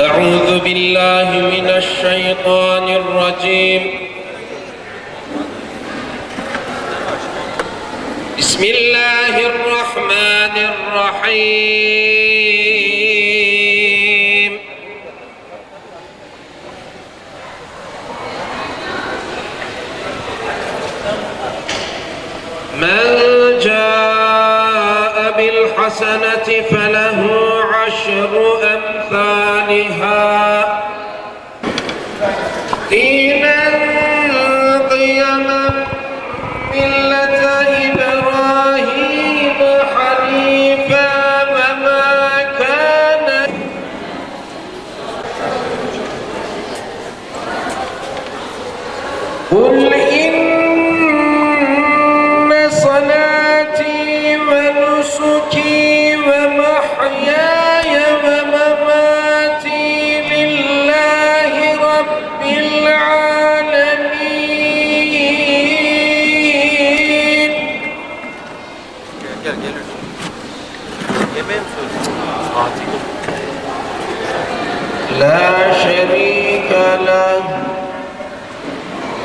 أعوذ بالله من الشيطان الرجيم. بسم الله الرحمن الرحيم. من جاء بالحسنة فله عشر أمثالها.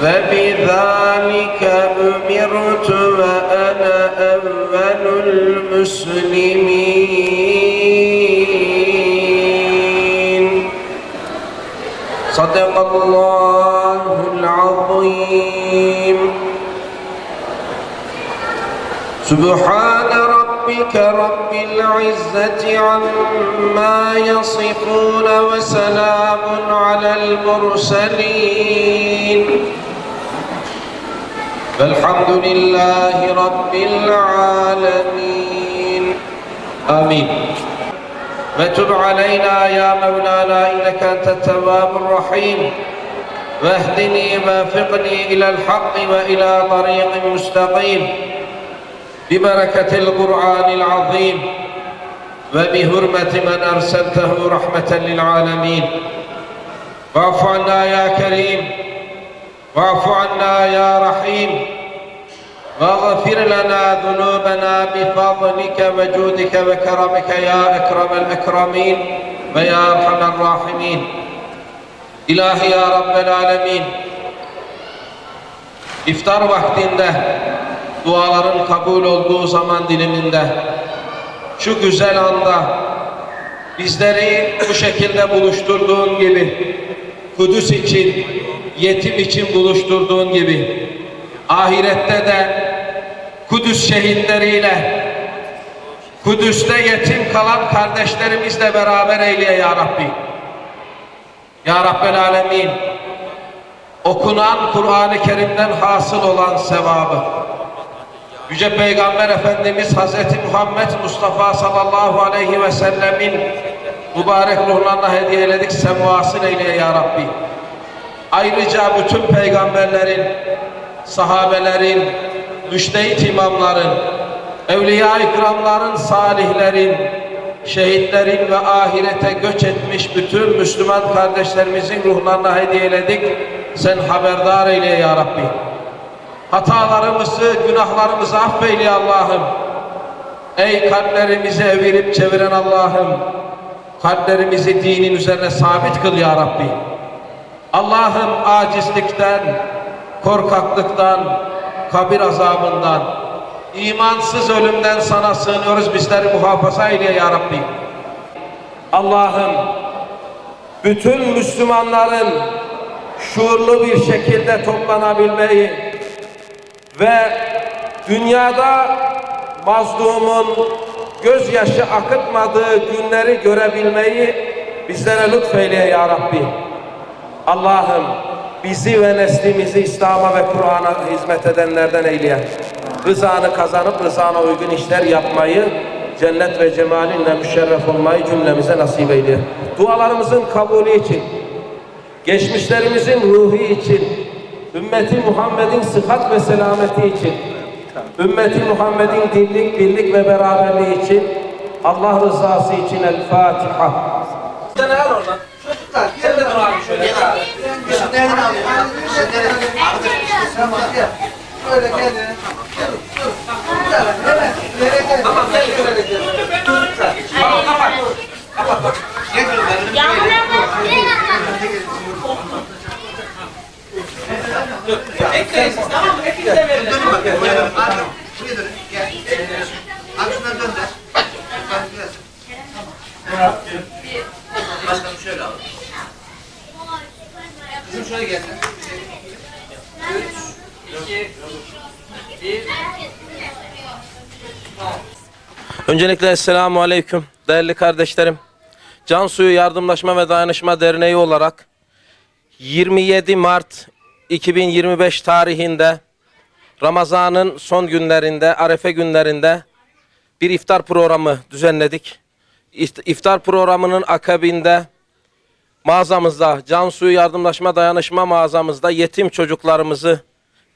وبذلك أمرت وأنا أول المسلمين. صدق الله العظيم. سبحان ربك رب العزة عما يصفون وسلام على المرسلين. والحمد لله رب العالمين. آمين. وتب علينا يا مولانا إنك أنت التواب الرحيم. واهدني وافقني إلى الحق وإلى طريق مستقيم. ببركة القرآن العظيم وبهرمة من أرسلته رحمة للعالمين. واعف عنا يا كريم. واعف عنا يا رحيم واغفر لنا ذنوبنا بفضلك وجودك وكرمك يا أكرم الأكرمين ويا أرحم الراحمين İlahi ya Rabbel Alemin İftar vaktinde duaların kabul olduğu zaman diliminde şu güzel anda bizleri bu şekilde buluşturduğun gibi Kudüs için, yetim için buluşturduğun gibi ahirette de Kudüs şehitleriyle Kudüs'te yetim kalan kardeşlerimizle beraber eyle ya Rabbi. Ya Rabbel Alemin okunan Kur'an-ı Kerim'den hasıl olan sevabı Yüce Peygamber Efendimiz Hazreti Muhammed Mustafa sallallahu aleyhi ve sellemin mübarek ruhlarına hediye eyledik sen vasıl eyle ya Rabbi. Ayrıca bütün peygamberlerin, sahabelerin, müştehit imamların, evliya ikramların, salihlerin, şehitlerin ve ahirete göç etmiş bütün Müslüman kardeşlerimizin ruhlarına hediye eyledik. Sen haberdar eyle ya Rabbi. Hatalarımızı, günahlarımızı affeyle Allah'ım. Ey kalplerimizi evirip çeviren Allah'ım. Kalplerimizi dinin üzerine sabit kıl ya Rabbi. Allah'ım acizlikten, korkaklıktan, kabir azabından, imansız ölümden sana sığınıyoruz. Bizleri muhafaza eyle ya Rabbi. Allah'ım bütün Müslümanların şuurlu bir şekilde toplanabilmeyi ve dünyada mazlumun gözyaşı akıtmadığı günleri görebilmeyi bizlere lütfeyle ya Rabbi. Allah'ım bizi ve neslimizi İslam'a ve Kur'an'a hizmet edenlerden eyle. Rızanı kazanıp rızana uygun işler yapmayı, cennet ve cemalinle müşerref olmayı cümlemize nasip eyle. Dualarımızın kabulü için, geçmişlerimizin ruhi için, ümmeti Muhammed'in sıhhat ve selameti için, ümmeti Muhammed'in dirlik, birlik ve beraberliği için, Allah rızası için El Fatiha. Sen al oradan. Çocuklar, sen de Şöyle abi. Işık nereden alıyor? Işık nereden alıyor? Arkadaş işte sen bak ya. Böyle kendini. Dur dur. Hemen. Nereye gel? Tamam gel şöyle gel. Dur lütfen. Tamam kapat. Kapat bak. Gel şöyle ben. Yağmur yapma. Ne yapma? Ekleyin siz tamam mı? Hepinize verin. Dur bak. Öncelikle Esselamu Aleyküm değerli kardeşlerim. Can Suyu Yardımlaşma ve Dayanışma Derneği olarak 27 Mart 2025 tarihinde Ramazan'ın son günlerinde, Arefe günlerinde bir iftar programı düzenledik. İft- İftar programının akabinde mağazamızda, Can Suyu Yardımlaşma Dayanışma mağazamızda yetim çocuklarımızı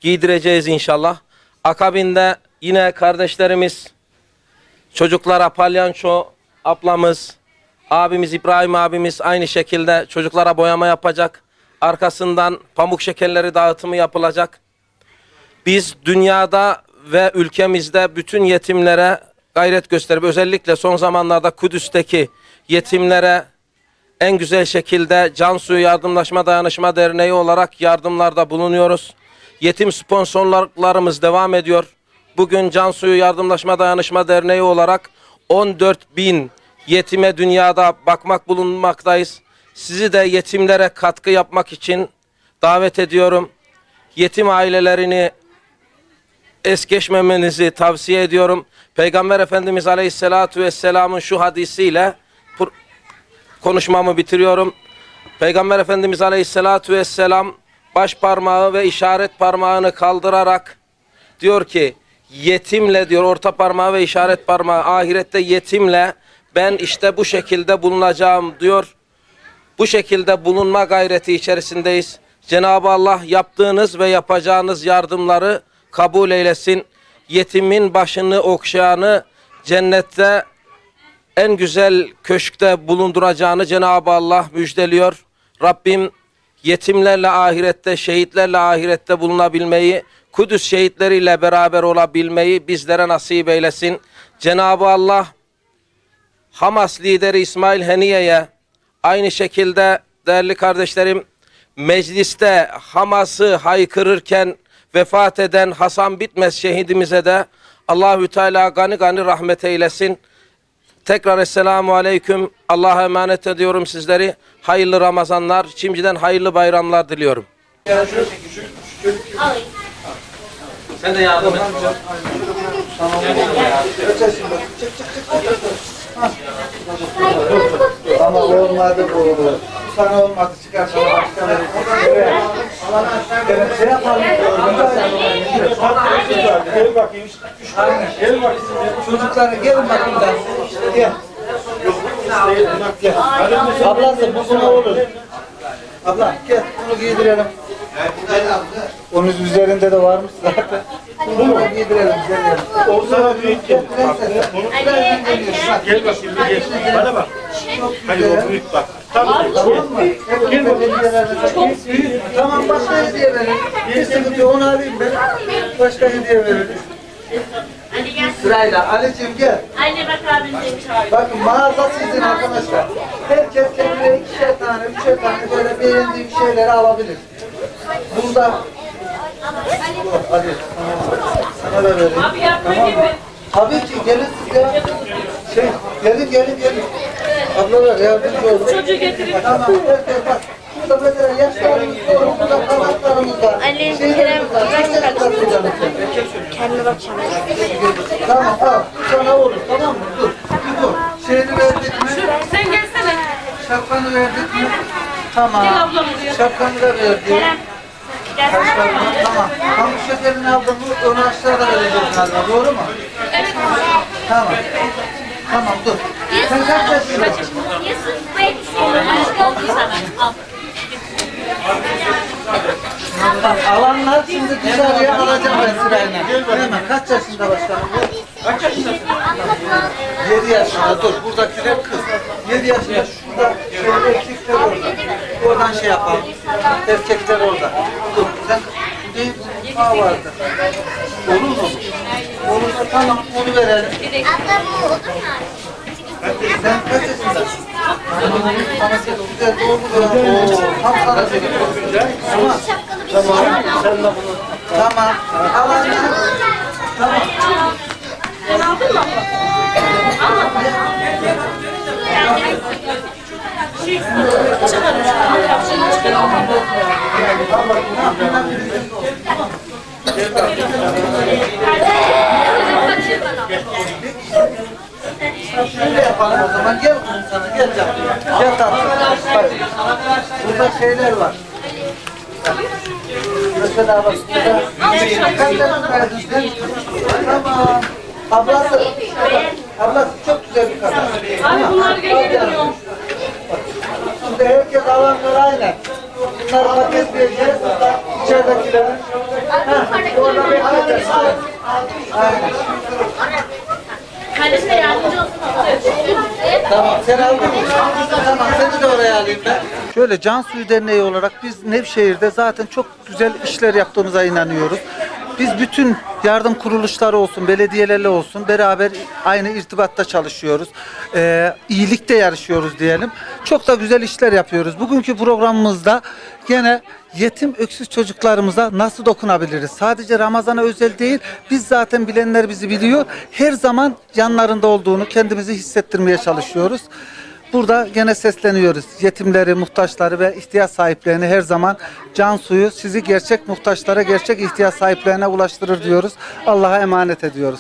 giydireceğiz inşallah. Akabinde yine kardeşlerimiz, çocuklara palyanço ablamız, abimiz İbrahim abimiz aynı şekilde çocuklara boyama yapacak. Arkasından pamuk şekerleri dağıtımı yapılacak. Biz dünyada ve ülkemizde bütün yetimlere gayret gösterip özellikle son zamanlarda Kudüs'teki yetimlere en güzel şekilde Cansu'yu Yardımlaşma Dayanışma Derneği olarak yardımlarda bulunuyoruz. Yetim sponsorlarımız devam ediyor. Bugün Cansu'yu Yardımlaşma Dayanışma Derneği olarak 14 bin yetime dünyada bakmak bulunmaktayız. Sizi de yetimlere katkı yapmak için davet ediyorum. Yetim ailelerini es geçmemenizi tavsiye ediyorum. Peygamber Efendimiz Aleyhisselatü Vesselam'ın şu hadisiyle konuşmamı bitiriyorum. Peygamber Efendimiz Aleyhisselatü Vesselam baş parmağı ve işaret parmağını kaldırarak diyor ki yetimle diyor orta parmağı ve işaret parmağı ahirette yetimle ben işte bu şekilde bulunacağım diyor. Bu şekilde bulunma gayreti içerisindeyiz. Cenab-ı Allah yaptığınız ve yapacağınız yardımları kabul eylesin. Yetimin başını okşayanı cennette en güzel köşkte bulunduracağını Cenab-ı Allah müjdeliyor. Rabbim yetimlerle ahirette, şehitlerle ahirette bulunabilmeyi, Kudüs şehitleriyle beraber olabilmeyi bizlere nasip eylesin. Cenab-ı Allah Hamas lideri İsmail Heniye'ye aynı şekilde değerli kardeşlerim mecliste Hamas'ı haykırırken vefat eden Hasan Bitmez şehidimize de Allahü Teala gani gani rahmet eylesin. Tekrar Esselamu Aleyküm. Allah'a emanet ediyorum sizleri. Hayırlı Ramazanlar, şimdiden hayırlı bayramlar diliyorum. Sen de yardım et. Ama olmadı bu. Sana olmadı çıkar sana başka verirsin. Evet. Şey yapalım. Gel bakayım. Gel bakayım. Çocuklara gelin bakayım ben. Gel. Ablası bu buna olur. Abla gel bunu giydirelim. Onun üzerinde de varmış zaten. Bunu giydirelim. Gel O sana büyük gel. Gel bakayım bir gel. Bana bak. Hadi o büyük bak. Tamam mı? Gel bakalım. Tamam başka hediye verin. Bir sıkıntı yok, onu alayım ben. Başka hediye verin. Hadi gel. Sırayla. Ali'cim gel. Anne bak abim seni çağırıyor. Bakın mağaza sizin arkadaşlar. Herkes kendine ikişer tane, üçer tane böyle beğendiği şeyleri alabilir. Burada hadi sana, da vereyim. Abi yardım edeyim mi? Tabii ki gelin siz ya. Şey, gelin gelin gelin. Ablalar yardımcı olun. Çocuğu getirin. Tamam, bak. Burada mesela yaşlarımız var, burada kanatlarımız var. Ali, Kerem. Kendine bakacağım. Tamam, al. Sana olur, tamam mı? Dur, bir dur. Şeyini verdik mi? Sen gelsene. Şapkanı verdik mi? Tamam. Gel ablam buraya. Şapkanı da verdik. Kerem. Tamam. Pamuk şekerini aldın mı? Onu aşağıda vereceğiz galiba, doğru mu? Evet. Tamam. Tamam, dur. Sen kaç yaşındasın? Aşk oldu sana. Al. Bak, alanlar şimdi dışarıya alacağım ben sırayla. Hemen kaç yaşında başkanım? Kaç yaşındasın? 7 yaşında dur. Buradakiler kız. 7 yaşında şurada şöyle erkekler orada. Oradan şey yapalım. Erkekler orada. Dur. Sen bu bu Aa, vardı. Olur mu? Olursa tamam onu verelim. Sen kaç yaşındasın? Güzel doğru. Tam sana veriyorum. Ama Tamam. Alancı. Şöyle yapalım o zaman. Gel kızım sana. Gel canım. Gel tatlım. Bak. Burada şeyler var. Mesela bak burada. Kaç yaşındaydın sen? Tamam. Ablası. Ablası çok güzel bir kadın. Abi bunları göremiyorum. Şimdi herkes alanlar aynı. Bunları paketleyeceğiz. İçeridekileri. Heh, Orada bekleyeceğiz. Aynen. Kardeşine yardımcı olsun. Tamam sen aldın? Tamam seni de oraya alayım ben. Şöyle Can Suyu Derneği olarak biz Nevşehir'de zaten çok güzel işler yaptığımıza inanıyoruz. Biz bütün yardım kuruluşları olsun, belediyelerle olsun beraber aynı irtibatta çalışıyoruz. Ee, iyilikte yarışıyoruz diyelim. Çok da güzel işler yapıyoruz. Bugünkü programımızda gene yetim öksüz çocuklarımıza nasıl dokunabiliriz? Sadece Ramazan'a özel değil, biz zaten bilenler bizi biliyor. Her zaman yanlarında olduğunu kendimizi hissettirmeye çalışıyoruz. Burada gene sesleniyoruz. Yetimleri, muhtaçları ve ihtiyaç sahiplerini her zaman can suyu sizi gerçek muhtaçlara, gerçek ihtiyaç sahiplerine ulaştırır diyoruz. Allah'a emanet ediyoruz.